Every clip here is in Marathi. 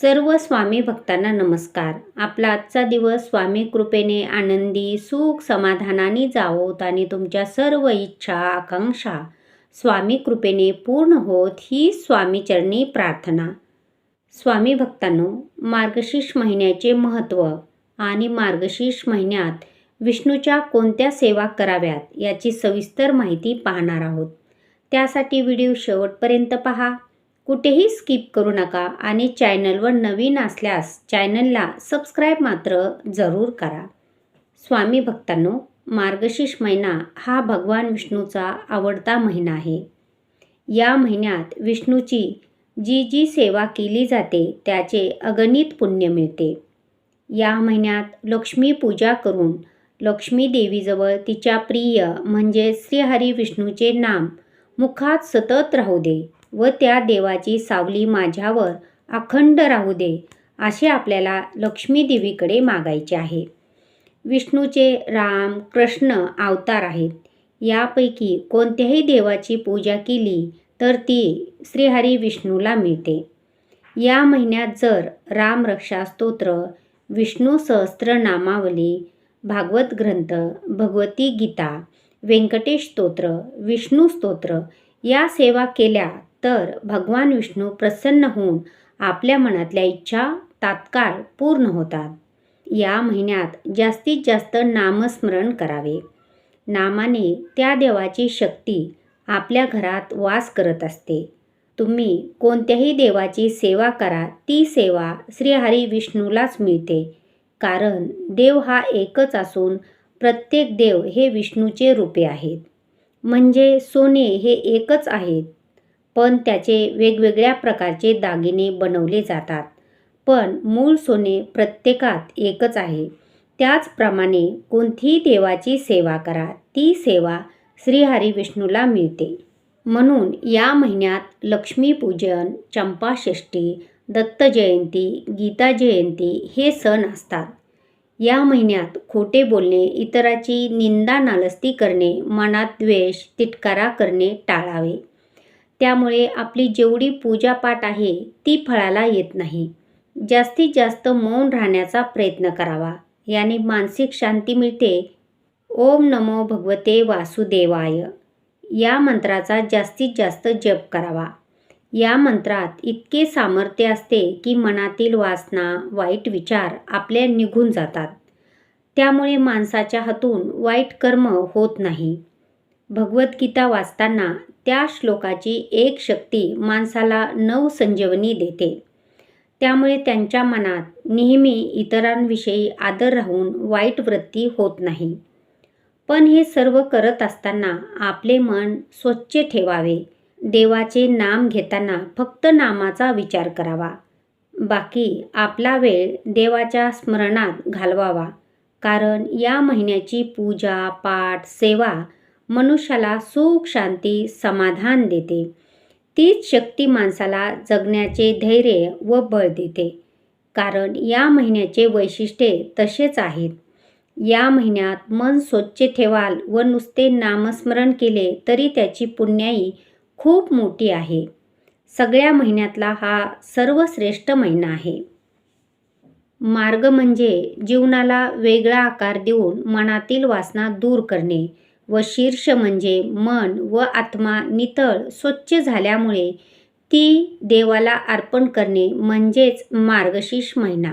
सर्व स्वामी भक्तांना नमस्कार. आपला आजचा दिवस स्वामी कृपेने आनंदी सुख समाधानाने जावोत आणि तुमच्या सर्व इच्छा आकांक्षा स्वामी कृपेने पूर्ण होत ही स्वामीचरणी प्रार्थना. स्वामी भक्तांनो मार्गशीर्ष महिन्याचे महत्त्व आणि मार्गशीर्ष महिन्यात विष्णूच्या कोणत्या सेवा कराव्यात याची सविस्तर माहिती पाहणार आहोत. त्यासाठी व्हिडिओ शेवटपर्यंत पहा. कुठेही स्किप करू नका आणि चॅनलवर नवीन असल्यास चॅनलला सबस्क्राईब मात्र जरूर करा. स्वामी भक्तांनो मार्गशीर्ष महिना हा भगवान विष्णूचा आवडता महिना आहे. या महिन्यात विष्णूची जी जी सेवा केली जाते त्याचे अगणित पुण्य मिळते. या महिन्यात लक्ष्मी पूजा करून लक्ष्मी देवीजवळ तिच्या प्रिय म्हणजे श्रीहरी विष्णूचे नाम मुखात सतत राहू दे. व त्या देवाची सावली माझ्यावर अखंड राहू दे असे आपल्याला लक्ष्मीदेवीकडे मागायचे आहे. विष्णूचे राम कृष्ण अवतार आहेत. यापैकी कोणत्याही देवाची पूजा केली तर ती श्रीहरी विष्णूला मिळते. या महिन्यात जर राम रक्षा स्तोत्र विष्णू सहस्त्रनामावली भागवत ग्रंथ भगवती गीता व्यंकटेश स्तोत्र विष्णू स्तोत्र या सेवा केल्या तर भगवान विष्णू प्रसन्न होऊन आपल्या मनातल्या इच्छा तात्काळ पूर्ण होतात. या महिन्यात जास्तीत जास्त नामस्मरण करावे. नामाने त्या देवाची शक्ती आपल्या घरात वास करत असते. तुम्ही कोणत्याही देवाची सेवा करा ती सेवा श्रीहरी विष्णूलाच मिळते. कारण देव हा एकच असून प्रत्येक देव हे विष्णूचे रूपे आहेत. म्हणजे सोने हे एकच आहेत. पण त्याचे वेगवेगळ्या प्रकारचे दागिने बनवले जातात. पण मूळ सोने प्रत्येकात एकच आहे. त्याचप्रमाणे कोणतीही देवाची सेवा करा ती सेवा श्रीहरी विष्णूला मिळते. म्हणून या महिन्यात लक्ष्मीपूजन चंपाषष्ठी दत्त जयंती गीता जयंती हे सण असतात. या महिन्यात खोटे बोलणे इतराची निंदा नालस्ती करणे मनात द्वेष तिटकारा करणे टाळावे. त्यामुळे आपली जेवढी पूजापाठ आहे ती फळाला येत नाही. जास्तीत जास्त मौन राहण्याचा प्रयत्न करावा. याने मानसिक शांती मिळते. ओम नमो भगवते वासुदेवाय. या मंत्राचा जास्तीत जास्त जप करावा. या मंत्रात इतके सामर्थ्य असते की मनातील वासना वाईट विचार आपल्या निघून जातात. त्यामुळे माणसाच्या हातून वाईट कर्म होत नाही. भगवद्गीता वाचताना त्या श्लोकाची एक शक्ती माणसाला नवसंजीवनी देते. त्यामुळे त्यांच्या मनात नेहमी इतरांविषयी आदर राहून वाईट वृत्ती होत नाही. पण हे सर्व करत असताना आपले मन स्वच्छ ठेवावे. देवाचे नाम घेताना फक्त नामाचा विचार करावा. बाकी आपला वेळ देवाच्या स्मरणात घालवावा. कारण या महिन्याची पूजा पाठ सेवा मनुष्याला सुख शांती समाधान देते. तीच शक्ती माणसाला जगण्याचे धैर्य व बळ देते. कारण या महिन्याचे वैशिष्ट्ये तसेच आहेत. या महिन्यात मन स्वच्छ ठेवाल व नुसते नामस्मरण केले तरी त्याची पुण्याई खूप मोठी आहे. सगळ्या महिन्यातला हा सर्वश्रेष्ठ महिना आहे. मार्ग म्हणजे जीवनाला वेगळा आकार देऊन मनातील वासना दूर करणे. व शीर्ष म्हणजे मन व आत्मा नितळ स्वच्छ झाल्यामुळे ती देवाला अर्पण करणे म्हणजेच मार्गशीर्ष महिना.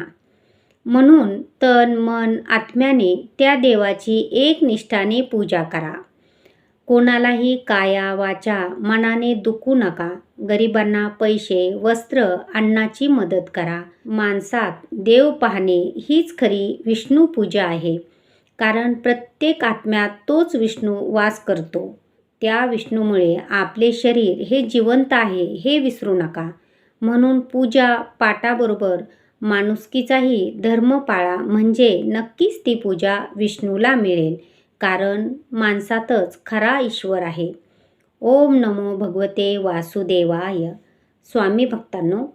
म्हणून तन मन आत्म्याने त्या देवाची एक निष्ठाने पूजा करा. कोणालाही काया वाचा मनाने दुखू नका. गरिबांना पैसे वस्त्र अन्नाची मदत करा. माणसात देव पाहणे हीच खरी विष्णू पूजा आहे. कारण प्रत्येक आत्म्यात तोच विष्णू वास करतो. त्या विष्णूमुळे आपले शरीर हे जिवंत आहे हे विसरू नका. म्हणून पूजा पाठाबरोबर माणुसकीचाही धर्म पाळा म्हणजे नक्कीच ती पूजा विष्णूला मिळेल कारण माणसातच खरा ईश्वर आहे. ओम नमो भगवते वासुदेवाय. स्वामी भक्तांनो